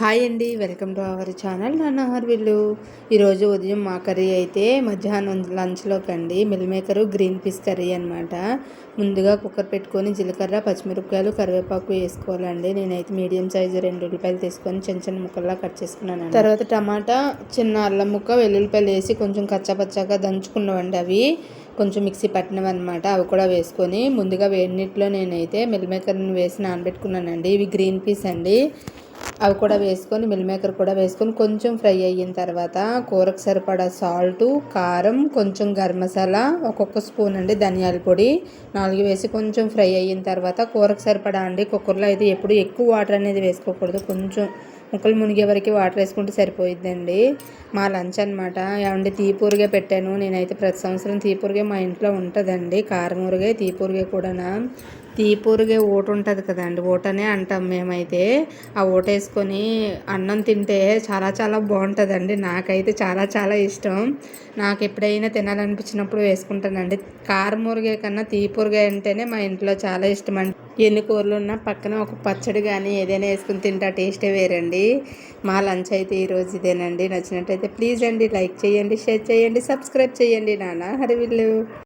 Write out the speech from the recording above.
Hi అండి welcome to our channel నాన్న వీళ్ళు. ఈరోజు ఉదయం మా కర్రీ అయితే మధ్యాహ్నం లంచ్లోకి అండి. Meal maker green peas curry అనమాట ముందుగా కుక్కర్ పెట్టుకొని జీలకర్ర పచ్చిమిరపకాయలు కరివేపాకు వేసుకోవాలండి. నేనైతే మీడియం సైజు రెండు ఉల్లిపాయలు తీసుకొని చిన్న చిన్న ముక్కల్లా కట్ చేసుకున్నాను తర్వాత టమాటా చిన్న అల్లం ముక్క వెల్లుల్లిపాయలు వేసి కొంచెం కచ్చాపచ్చాగా దంచుకున్నామండి అవి. కొంచెం మిక్సీ పట్టినవి అనమాట అవి కూడా వేసుకొని ముందుగా వేడినీటిలో నేనైతే మిల్ మేకర్ని వేసి నానబెట్టుకున్నానండి. ఇవి గ్రీన్ పీస్ అండి. అవి కూడా వేసుకొని మిల్ మేకర్ కూడా వేసుకొని కొంచెం ఫ్రై అయిన తర్వాత కూరకు సరిపడా సాల్టు కారం కొంచెం గరం మసాలా ఒక్కొక్క స్పూన్ అండి ధనియాల పొడి నాలుగు వేసి కొంచెం ఫ్రై అయిన తర్వాత కూరకు సరిపడా అండి కుక్కర్లో. అయితే ఎప్పుడు ఎక్కువ వాటర్ అనేది వేసుకోకూడదు. కొంచెం ముక్కలు మునిగే వరకు వాటర్ వేసుకుంటే సరిపోయిద్దండి. మా లంచ్ అనమాట ఏమంటే తీపూరిగా పెట్టాను. నేనైతే ప్రతి సంవత్సరం తీపూరిగా మా ఇంట్లో ఉంటుందండి. కారమూరుగా తీపూరిగా కూడా తీపూరిగే ఓట ఉంటుంది కదండి. ఓటనే అంటాం మేమైతే. ఆ ఓట వేసుకొని అన్నం తింటే చాలా చాలా బాగుంటుందండి. నాకైతే చాలా చాలా ఇష్టం. నాకు ఎప్పుడైనా తినాలనిపించినప్పుడు వేసుకుంటానండి. కారం కన్నా తీపూరిగా అంటేనే మా ఇంట్లో చాలా ఇష్టం అండి. ఎన్ని కూరలు ఉన్నా పక్కన ఒక పచ్చడి కానీ ఏదైనా వేసుకుని తింటా టేస్టే వేరండి. మా లంచ్ అయితే ఈరోజు ఇదేనండి. నచ్చినట్టయితే ప్లీజ్ అండి లైక్ చేయండి షేర్ చేయండి సబ్స్క్రైబ్ చేయండి. నాన్న హరివిల్లు.